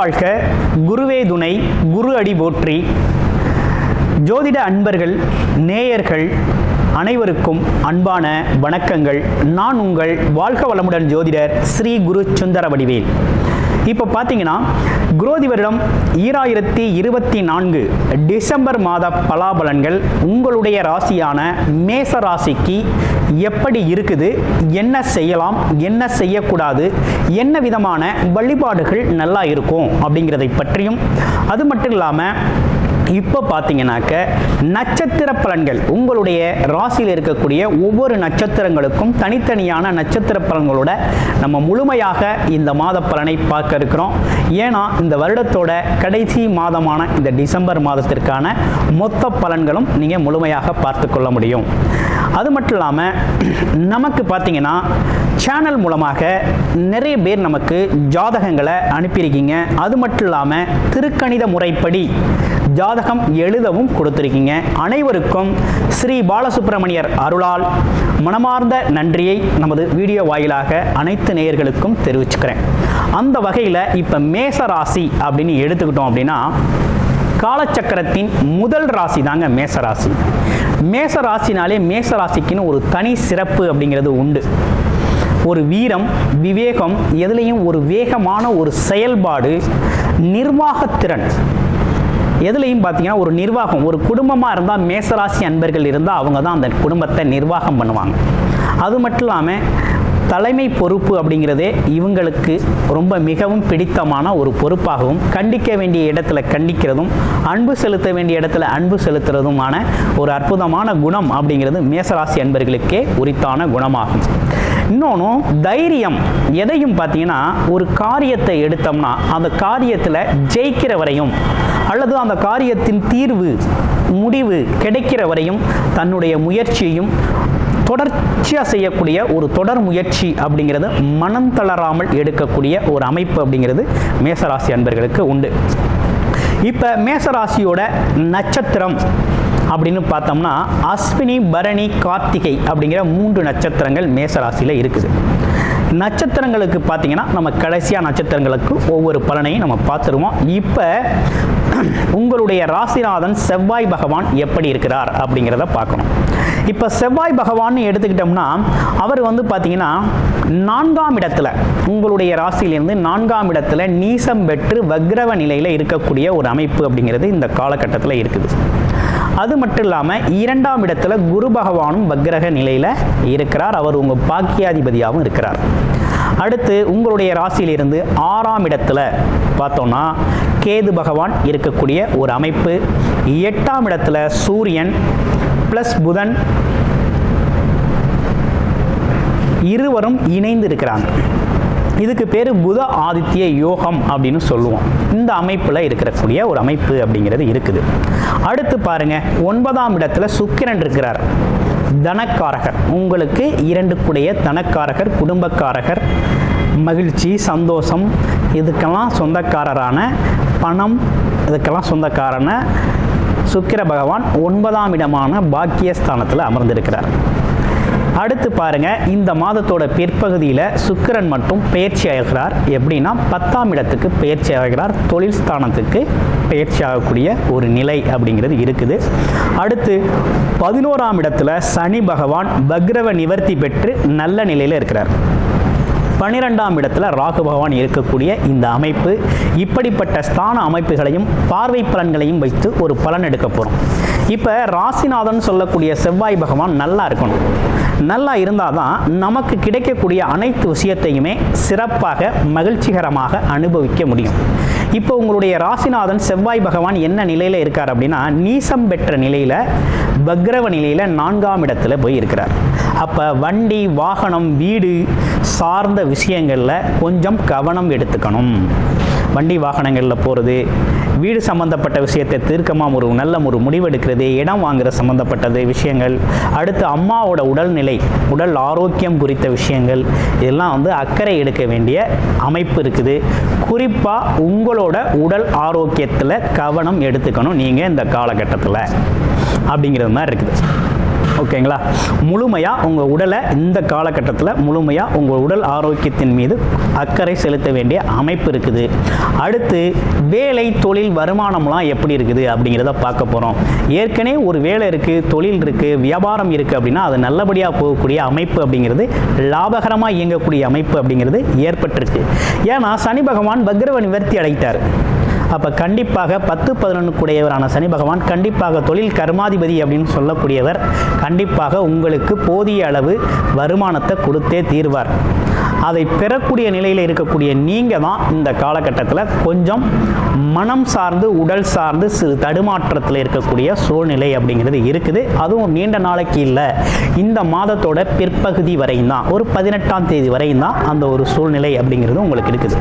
வாழ்க. குருவே துணை குரு அடி போற்றி. ஜோதிட அன்பர்கள் நேயர்கள் அனைவருக்கும் அன்பான வணக்கங்கள். நான் உங்கள் வாழ்க வளமுடன் ஜோதிடர் ஸ்ரீ குரு சுந்தர வடிவேல் இப்போ பார்த்தீங்கன்னா குரோதி வருடம் ஈராயிரத்தி இருபத்தி நான்கு டிசம்பர் மாத பலாபலன்கள் உங்களுடைய ராசியான மேச ராசிக்கு எப்படி இருக்குது என்ன செய்யலாம் என்ன செய்யக்கூடாது என்ன விதமான வழிபாடுகள் நல்லா இருக்கும் அப்படிங்கிறதை பற்றியும் அது மட்டும் இல்லாமல் இப்போ பார்த்தீங்கன்னாக்க நட்சத்திர பலன்கள். உங்களுடைய ராசியில் இருக்கக்கூடிய ஒவ்வொரு நட்சத்திரங்களுக்கும் தனித்தனியான நட்சத்திர பலன்களோட நம்ம முழுமையாக இந்த மாத பலனை பார்க்க இருக்கிறோம். ஏன்னா இந்த வருடத்தோட கடைசி மாதமான இந்த டிசம்பர் மாதத்திற்கான மொத்த பலன்களும் நீங்கள் முழுமையாக பார்த்து கொள்ள முடியும். அது மட்டும் இல்லாமல் நமக்கு பார்த்தீங்கன்னா சேனல் மூலமாக நிறைய பேர் நமக்கு ஜாதகங்களை அனுப்பியிருக்கீங்க. அது மட்டும் இல்லாமல் திருக்கணித முறைப்படி ஜாதகம் எழுதவும் கொடுத்துருக்கீங்க. அனைவருக்கும் ஸ்ரீ பாலசுப்பிரமணியர் அருளால் மனமார்ந்த நன்றியை நமது வீடியோ வாயிலாக அனைத்து நேயர்களுக்கும் தெரிவிச்சுக்கிறேன். அந்த வகையில் இப்போ மேச ராசி அப்படின்னு எடுத்துக்கிட்டோம் அப்படின்னா காலச்சக்கரத்தின் முதல் ராசி தாங்க மேச ராசி. மேச ராசினாலே மேச ராசிக்குன்னு ஒரு தனி சிறப்பு அப்படிங்கிறது உண்டு. ஒரு வீரம் விவேகம் எதுலேயும் ஒரு வேகமான ஒரு செயல்பாடு நிர்வாகத்திறன் எதுலையும் பார்த்தீங்கன்னா ஒரு நிர்வாகம் ஒரு குடும்பமாக இருந்தால் மேசராசி அன்பர்கள் இருந்தால் அவங்க தான் அந்த குடும்பத்தை நிர்வாகம் பண்ணுவாங்க. அது மட்டும் இல்லாமல் தலைமை பொறுப்பு அப்படிங்கிறதே இவங்களுக்கு ரொம்ப மிகவும் பிடித்தமான ஒரு பொறுப்பாகவும் கண்டிக்க வேண்டிய இடத்துல கண்டிக்கிறதும் அன்பு செலுத்த வேண்டிய இடத்துல அன்பு செலுத்துறதுமான ஒரு அற்புதமான குணம் அப்படிங்கிறது மேசராசி அன்பர்களுக்கே உரித்தான குணமாகும். இன்னொன்று தைரியம். எதையும் பார்த்தீங்கன்னா ஒரு காரியத்தை எடுத்தோம்னா அந்த காரியத்தில் ஜெயிக்கிற வரையும் அல்லது அந்த காரியத்தின் தீர்வு முடிவு கிடைக்கிற வரையும் தன்னுடைய முயற்சியையும் தொடர்ச்சியாக செய்யக்கூடிய ஒரு தொடர் முயற்சி அப்படிங்கிறது மனம் தளராமல் எடுக்கக்கூடிய ஒரு அமைப்பு அப்படிங்கிறது மேசராசி அன்பர்களுக்கு உண்டு. இப்போ மேசராசியோட நட்சத்திரம் அப்படின்னு பார்த்தோம்னா அஸ்வினி பரணி கார்த்திகை அப்படிங்கிற மூன்று நட்சத்திரங்கள் மேசராசியில் இருக்குது. நட்சத்திரங்களுக்கு பார்த்தீங்கன்னா நம்ம கடைசியாக நட்சத்திரங்களுக்கு ஒவ்வொரு பலனையும் நம்ம பார்த்துருவோம். இப்போ உங்களுடைய ராசிநாதன் செவ்வாய் பகவான் எப்படி இருக்கிறார் அப்படிங்கிறத பார்க்கணும். இப்போ செவ்வாய் பகவான் எடுத்துக்கிட்டோம்னா அவர் வந்து பார்த்தீங்கன்னா நான்காம் இடத்துல உங்களுடைய ராசியிலிருந்து நான்காம் இடத்துல நீசம் பெற்று வக்ரவ நிலையில் இருக்கக்கூடிய ஒரு அமைப்பு அப்படிங்கிறது இந்த காலகட்டத்தில் இருக்குது. அது மட்டும் இல்லாமல் இரண்டாம் இடத்துல குரு பகவானும் பக்ரக நிலையில் இருக்கிறார். அவர் உங்கள் பாக்கியாதிபதியாகவும் இருக்கிறார். அடுத்து உங்களுடைய ராசியிலிருந்து ஆறாம் இடத்துல பார்த்தோம்னா கேது பகவான் இருக்கக்கூடிய ஒரு அமைப்பு. எட்டாம் இடத்துல சூரியன் ப்ளஸ் புதன் இருவரும் இணைந்து இருக்கிறாங்க. இதுக்கு பேர் புத ஆதித்ய யோகம் அப்படின்னு சொல்லுவோம். இந்த அமைப்பில் இருக்கக்கூடிய ஒரு அமைப்பு அப்படிங்கிறது இருக்குது. அடுத்து பாருங்க ஒன்பதாம் இடத்துல சுக்கிரன் இருக்கிறார். தனக்காரகர். உங்களுக்கு இரண்டு கூடைய தனக்காரகர் குடும்பக்காரகர் மகிழ்ச்சி சந்தோஷம் இதுக்கெல்லாம் சொந்தக்காரரான பணம் இதுக்கெல்லாம் சொந்தக்காரன சுக்கிர பகவான் ஒன்பதாம் இடமான பாக்கியஸ்தானத்தில் அமர்ந்திருக்கிறார். அடுத்து பாருங்க இந்த மாதத்தோட பிற்பகுதியில் சுக்கிரன் மட்டும் பயிற்சி ஆகிறார். எப்படின்னா பத்தாம் இடத்துக்கு பயிற்சி ஆகிறார். தொழில் ஸ்தானத்துக்கு பயிற்சி ஆகக்கூடிய ஒரு நிலை அப்படிங்கிறது இருக்குது. அடுத்து பதினோராம் இடத்துல சனி பகவான் பக்ரவ நிவர்த்தி பெற்று நல்ல நிலையில் இருக்கிறார். பன்னிரெண்டாம் இடத்துல ராகு பகவான் இருக்கக்கூடிய இந்த அமைப்பு இப்படிப்பட்ட ஸ்தான அமைப்புகளையும் பார்வை பலன்களையும் வைத்து ஒரு பலன் எடுக்க போகிறோம் இப்போ ராசிநாதன் சொல்லக்கூடிய செவ்வாய் பகவான் நல்லா இருக்கணும். நல்லா இருந்தால் தான் நமக்கு கிடைக்கக்கூடிய அனைத்து விஷயத்தையுமே சிறப்பாக மகிழ்ச்சிகரமாக அனுபவிக்க முடியும். இப்போ உங்களுடைய ராசிநாதன் செவ்வாய் பகவான் என்ன நிலையில் இருக்கார் அப்படின்னா நீசம் பெற்ற நிலையில் பக்ரவ நிலையில் நான்காம் இடத்துல போய் இருக்கிறார். அப்போ வண்டி வாகனம் வீடு சார்ந்த விஷயங்களில் கொஞ்சம் கவனம் எடுத்துக்கணும். வண்டி வாகனங்களில் போகிறது வீடு சம்மந்தப்பட்ட விஷயத்தை தீர்க்கமாக ஒரு நல்ல ஒரு முடிவெடுக்கிறது இடம் வாங்குற சம்மந்தப்பட்டது விஷயங்கள் அடுத்து அம்மாவோட உடல்நிலை உடல் ஆரோக்கியம் குறித்த விஷயங்கள் இதெல்லாம் வந்து அக்கறை எடுக்க வேண்டிய அமைப்பு இருக்குது. குறிப்பாக உங்களோட உடல் ஆரோக்கியத்தில் கவனம் எடுத்துக்கணும் நீங்கள் இந்த காலகட்டத்தில். அப்படிங்கிறது மாதிரி இருக்குது. ஓகேங்களா? முழுமையாக உங்கள் உடலை இந்த காலகட்டத்தில் முழுமையாக உங்கள் உடல் ஆரோக்கியத்தின் மீது அக்கறை செலுத்த வேண்டிய அமைப்பு இருக்குது. அடுத்து வேலை தொழில் வருமானம்லாம் எப்படி இருக்குது அப்படிங்கிறத பார்க்க போகிறோம் ஏற்கனவே ஒரு வேலை இருக்குது தொழில் இருக்குது வியாபாரம் இருக்குது அப்படின்னா அது நல்லபடியாக போகக்கூடிய அமைப்பு அப்படிங்கிறது லாபகரமாக இயங்கக்கூடிய அமைப்பு அப்படிங்கிறது ஏற்பட்டிருக்கு. ஏன்னா சனி பகவான் பக்ரவ நிவர்த்தி அடைத்தார் அப்போ கண்டிப்பாக பத்து பதினொன்றுக்குடையவரான சனி பகவான் கண்டிப்பாக தொழில் கர்மாதிபதி அப்படின்னு சொல்லக்கூடியவர் கண்டிப்பாக உங்களுக்கு போதிய அளவு வருமானத்தை கொடுத்தே தீர்வார். அதை பெறக்கூடிய நிலையில் இருக்கக்கூடிய நீங்கள் தான் இந்த காலகட்டத்தில் கொஞ்சம் மனம் சார்ந்து உடல் சார்ந்து சிறு தடுமாற்றத்தில் இருக்கக்கூடிய சூழ்நிலை அப்படிங்கிறது இருக்குது. அதுவும் நீண்ட நாளைக்கு இல்லை. இந்த மாதத்தோட பிற்பகுதி வரையும் தான் ஒரு பதினெட்டாம் தேதி வரையும் தான் அந்த ஒரு சூழ்நிலை அப்படிங்கிறது உங்களுக்கு இருக்குது.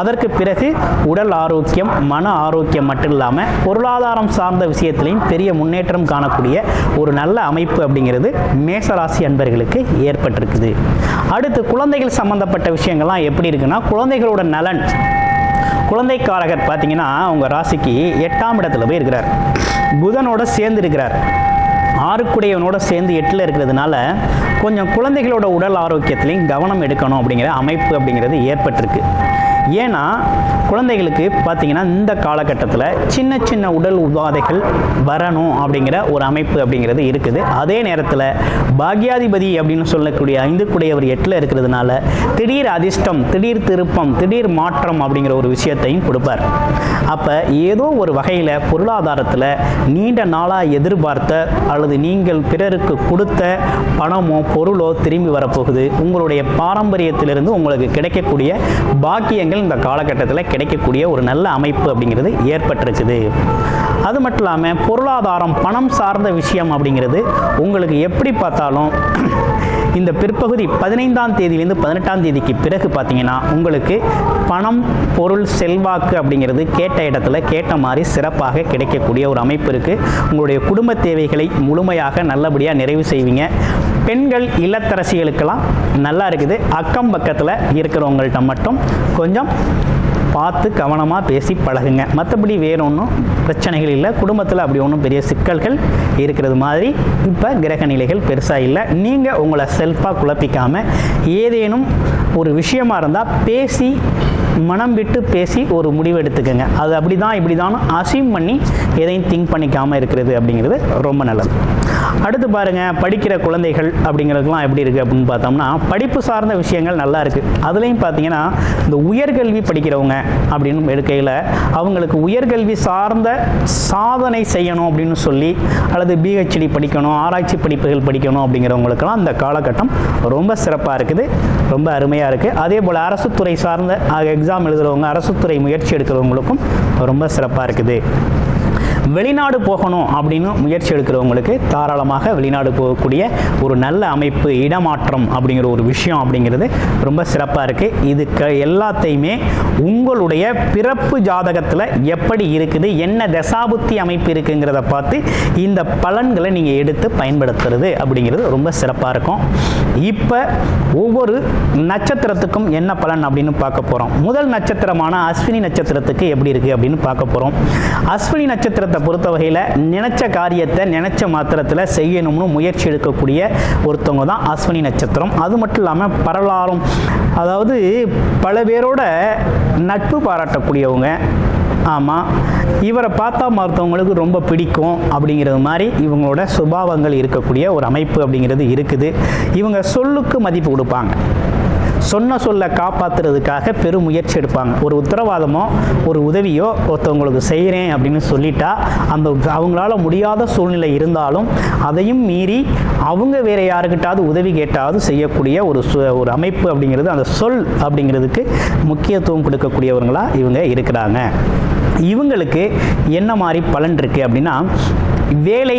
அதற்கு பிறகு உடல் ஆரோக்கியம் மன ஆரோக்கியம் மட்டும் இல்லாமல் பொருளாதாரம் சார்ந்த விஷயத்திலையும் பெரிய முன்னேற்றம் காணக்கூடிய ஒரு நல்ல அமைப்பு அப்படிங்கிறது மேசராசி அன்பர்களுக்கு ஏற்பட்டிருக்குது. அடுத்து குழந்தைகள் சம்மந்தப்பட்ட விஷயங்கள்லாம் எப்படி இருக்குன்னா குழந்தைகளோட நலன். குழந்தைக்காரகர் பார்த்தீங்கன்னா அவங்க ராசிக்கு எட்டாம் இடத்துல போய் இருக்கிறார். புதனோட சேர்ந்து இருக்கிறார். ஆறுக்குடையவனோட சேர்ந்து எட்டில் இருக்கிறதுனால கொஞ்சம் குழந்தைகளோட உடல் ஆரோக்கியத்திலையும் கவனம் எடுக்கணும் அப்படிங்கிற அமைப்பு அப்படிங்கிறது ஏற்பட்டிருக்கு. ஏன்னா குழந்தைகளுக்கு பார்த்தீங்கன்னா இந்த காலகட்டத்தில் சின்ன சின்ன உடல் உபாதைகள் வரணும் அப்படிங்கிற ஒரு அமைப்பு அப்படிங்கிறது இருக்குது. அதே நேரத்தில் பாக்யாதிபதி அப்படின்னு சொல்லக்கூடிய ஐந்து குடையவர் எட்டில் இருக்கிறதுனால திடீர் அதிர்ஷ்டம் திடீர் திருப்பம் திடீர் மாற்றம் அப்படிங்கிற ஒரு விஷயத்தையும் கொடுப்பார். அப்போ ஏதோ ஒரு வகையில் பொருளாதாரத்தில் நீண்ட நாளாக எதிர்பார்த்த அல்லது நீங்கள் பிறருக்கு கொடுத்த பணமோ பொருளோ திரும்பி வரப்போகுது. உங்களுடைய பாரம்பரியத்திலிருந்து உங்களுக்கு கிடைக்கக்கூடிய பாக்கியங்கள் இந்த காலகட்டத்தில் கிடைக்கக்கூடிய ஒரு நல்ல அமைப்பு அப்படிங்கிறது ஏற்பட்டிருக்குது அது மட்டும் இல்லாமல் பொருளாதாரம் பணம் சார்ந்த விஷயம் அப்படிங்கிறது உங்களுக்கு எப்படி பார்த்தாலும் இந்த பிற்பகுதி பதினைந்தாம் தேதியிலேருந்து பதினெட்டாம் தேதிக்கு பிறகு பார்த்தீங்கன்னா உங்களுக்கு பணம் பொருள் செல்வாக்கு அப்படிங்கிறது கேட்ட இடத்துல கேட்ட மாதிரி சிறப்பாக கிடைக்கக்கூடிய ஒரு அமைப்பு இருக்குது உங்களுடைய குடும்ப தேவைகளை முழுமையாக நல்லபடியாக நிறைவு செய்வீங்க. பெண்கள் இல்லத்தரசிகளுக்கெல்லாம் நல்லா இருக்குது. அக்கம் பக்கத்தில் இருக்கிறவங்கள்ட்ட மட்டும் கொஞ்சம் பார்த்து கவனமாக பேசி பழகுங்க. மற்றபடி வேற ஒன்றும் பிரச்சனைகள் இல்லை. குடும்பத்தில் அப்படி ஒன்றும் பெரிய சிக்கல்கள் இருக்கிறது மாதிரி இப்போ கிரக நிலைகள் பெருசாக இல்லை. நீங்கள் உங்களை செல்ஃபாக குழப்பிக்காமல் ஏதேனும் ஒரு விஷயமா இருந்தால் பேசி மனம் விட்டு பேசி ஒரு முடிவு எடுத்துக்கோங்க. அது அப்படி தான் இப்படி தான் அசீம் பண்ணி எதையும் திங்க் பண்ணிக்காமல் இருக்கிறது அப்படிங்கிறது ரொம்ப நல்லது. அடுத்து பாருங்கள் படிக்கிற குழந்தைகள் அப்படிங்கிறதுலாம் எப்படி இருக்குது அப்படின்னு பார்த்தோம்னா படிப்பு சார்ந்த விஷயங்கள் நல்லா இருக்குது அதுலேயும் பார்த்தீங்கன்னா இந்த உயர்கல்வி படிக்கிறவங்க அப்படின்னு எடுக்கையில் அவங்களுக்கு உயர்கல்வி சார்ந்த சாதனை செய்யணும் அப்படின்னு சொல்லி அல்லது பிஹெச்டி படிக்கணும் ஆராய்ச்சி படிப்புகள் படிக்கணும் அப்படிங்கிறவங்களுக்கெல்லாம் இந்த காலகட்டம் ரொம்ப சிறப்பாக இருக்குது ரொம்ப அருமையாக இருக்குது அதே போல் அரசு துறை சார்ந்த எக்ஸாம் எழுதுகிறவங்க அரசு துறை முயற்சி எடுக்கிறவங்களுக்கும் ரொம்ப சிறப்பாக இருக்குது. வெளிநாடு போகணும் அப்படின்னு முயற்சி எடுக்கிறவங்களுக்கு தாராளமாக வெளிநாடு போகக்கூடிய ஒரு நல்ல அமைப்பு இடமாற்றம் அப்படிங்கிற ஒரு விஷயம் அப்படிங்கிறது ரொம்ப சிறப்பாக இருக்குது இதுக்கு எல்லாத்தையுமே உங்களுடைய பிறப்பு ஜாதகத்தில் எப்படி இருக்குது என்ன தசாபுத்தி அமைப்பு இருக்குங்கிறத பார்த்து இந்த பலன்களை நீங்கள் எடுத்து பயன்படுத்துறது அப்படிங்கிறது ரொம்ப சிறப்பாக இருக்கும். இப்போ ஒவ்வொரு நட்சத்திரத்துக்கும் என்ன பலன் அப்படின்னு பார்க்க போகிறோம் முதல் நட்சத்திரமான அஸ்வினி நட்சத்திரத்துக்கு எப்படி இருக்குது அப்படின்னு பார்க்க போகிறோம் அஸ்வினி நட்சத்திரத்தை பொறுத்த வகையில் நினைச்ச காரியத்தை நினைச்ச மாத்திரத்தில் செய்யணும்னு முயற்சி எடுக்கக்கூடிய ஒருத்தவங்க தான் அஸ்வினி நட்சத்திரம். அது மட்டும் இல்லாமல் பரவலாலும் அதாவது பல பேரோட நட்பு பாராட்டக்கூடியவங்க. ஆமாம் இவரை பார்த்தா மருத்துவங்களுக்கு ரொம்ப பிடிக்கும் அப்படிங்கிறது மாதிரி இவங்களோட சுபாவங்கள் இருக்கக்கூடிய ஒரு அமைப்பு அப்படிங்கிறது இருக்குது. இவங்க சொல்லுக்கு மதிப்பு கொடுப்பாங்க. சொன்ன சொல்ல காப்பாற்றுறதுக்காக பெரும் முயற்சி எடுப்பாங்க. ஒரு உத்தரவாதமோ ஒரு உதவியோ ஒருத்தவங்களுக்கு செய்கிறேன் அப்படின்னு சொல்லிட்டா அந்த அவங்களால முடியாத சூழ்நிலை இருந்தாலும் அதையும் மீறி அவங்க வேற யாருக்கிட்டாவது உதவி கேட்டாவது செய்யக்கூடிய ஒரு சு ஒரு அமைப்பு அப்படிங்கிறது அந்த சொல் அப்படிங்கிறதுக்கு முக்கியத்துவம் கொடுக்கக்கூடியவங்களா இவங்க இருக்கிறாங்க. இவங்களுக்கு என்ன மாதிரி பலன் இருக்குது அப்படின்னா வேலை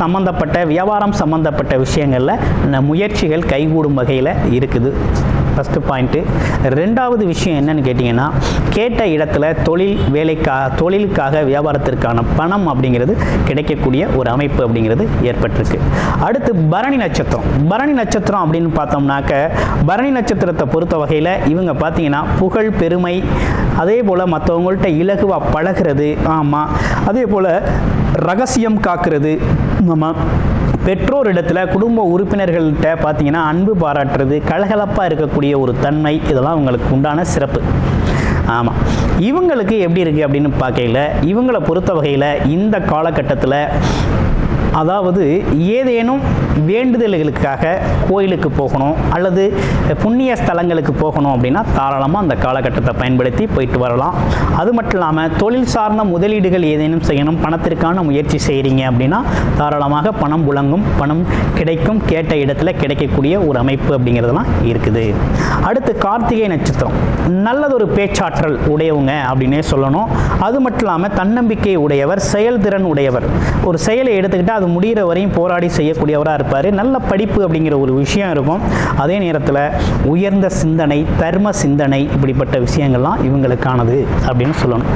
சம்மந்தப்பட்ட வியாபாரம் சம்மந்தப்பட்ட விஷயங்களில் முயற்சிகள் கைகூடும் வகையில் இருக்குது. ஃபஸ்ட்டு பாயிண்ட்டு ரெண்டாவது விஷயம் என்னன்னு கேட்டிங்கன்னா கேட்ட இடத்துல தொழில் வேலைக்காக தொழிலுக்காக வியாபாரத்திற்கான பணம் அப்படிங்கிறது கிடைக்கக்கூடிய ஒரு அமைப்பு அப்படிங்கிறது ஏற்பட்டிருக்கு. அடுத்து பரணி நட்சத்திரம். பரணி நட்சத்திரம் அப்படின்னு பார்த்தோம்னாக்க பரணி நட்சத்திரத்தை பொறுத்த வகையில் இவங்க பார்த்தீங்கன்னா புகழ் பெருமை அதே போல் மற்றவங்கள்ட்ட இலகுவாக பழகிறது ஆமாம் அதே போல் ரகசியம் காக்கிறது ஆமாம் பெற்றோர் இடத்துல குடும்ப உறுப்பினர்கள்ட்ட பார்த்தீங்கன்னா அன்பு பாராட்டுறது கலகலப்பாக இருக்கக்கூடிய ஒரு தன்மை இதெல்லாம் உங்களுக்கு உண்டான சிறப்பு. ஆமாம் இவங்களுக்கு எப்படி இருக்குது அப்படின்னு பார்க்கையில் இவங்களை பொறுத்த வகையில் இந்த காலகட்டத்தில் அதாவது ஏதேனும் வேண்டுதல்களுக்காக கோயிலுக்கு போகணும் அல்லது புண்ணிய ஸ்தலங்களுக்கு போகணும் அப்படின்னா தாராளமாக அந்த காலகட்டத்தை பயன்படுத்தி போயிட்டு வரலாம். அது மட்டும் இல்லாமல் தொழில் சார்ந்த முதலீடுகள் ஏதேனும் செய்யணும் பணத்திற்கான முயற்சி செய்கிறீங்க அப்படின்னா தாராளமாக பணம் புழங்கும் பணம் கிடைக்கும் கேட்ட இடத்துல கிடைக்கக்கூடிய ஒரு அமைப்பு அப்படிங்கிறதெல்லாம் இருக்குது. அடுத்து கார்த்திகை நட்சத்திரம். நல்லதொரு பேச்சாற்றல் உடையவங்க அப்படின்னே சொல்லணும். அது மட்டும் இல்லாமல் தன்னம்பிக்கை உடையவர் செயல்திறன் உடையவர். ஒரு செயலை எடுத்துக்கிட்டால் அது முடிகிற வரையும் போராடி செய்யக்கூடியவராக இருப்பார். நல்ல படிப்பு அப்படிங்கிற ஒரு விஷயம் இருக்கும். அதே நேரத்தில் உயர்ந்த சிந்தனை தர்ம சிந்தனை இப்படிப்பட்ட விஷயங்கள்லாம் இவங்களுக்கானது அப்படின்னு சொல்லணும்.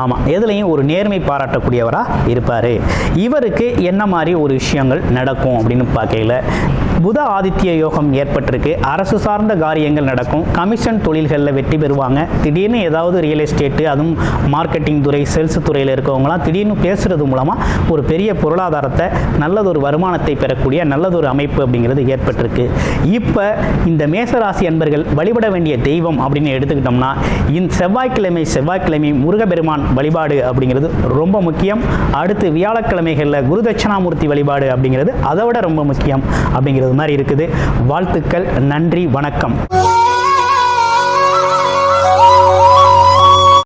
ஆமாம் எதுலேயும் ஒரு நேர்மை பாராட்டக்கூடியவராக இருப்பார். இவருக்கு என்ன மாதிரி ஒரு விஷயங்கள் நடக்கும் அப்படின்னு பார்க்கையில் புத ஆதித்ய யோகம் ஏற்பட்டிருக்கு. அரசு சார்ந்த காரியங்கள் நடக்கும். கமிஷன் தொழில்களில் வெற்றி பெறுவாங்க. திடீர்னு ஏதாவது ரியல் எஸ்டேட்டு அதுவும் மார்க்கெட்டிங் துறை சேல்ஸ் துறையில் இருக்கவங்களாம் திடீர்னு பேசுகிறது மூலமாக ஒரு பெரிய பொருளாதாரத்தை நல்லதொரு வருமானத்தை பெறக்கூடிய நல்லதொரு அமைப்பு அப்படிங்கிறது ஏற்பட்டிருக்கு. இப்போ இந்த மேசராசி அன்பர்கள் வழிபட வேண்டிய தெய்வம் அப்படின்னு எடுத்துக்கிட்டோம்னா இந்த செவ்வாய்க்கிழமை செவ்வாய்க்கிழமை முருகபெருமான் வழிபாடு அப்படிங்கிறது ரொம்ப முக்கியம். அடுத்து வியாழக்கிழமைகளில் குரு தட்சிணாமூர்த்தி வழிபாடு அப்படிங்கிறது அதை விட ரொம்ப முக்கியம் அப்படிங்கிறது அப்படிங்கிறது மாதிரி இருக்குது. வாழ்த்துக்கள் நன்றி வணக்கம்.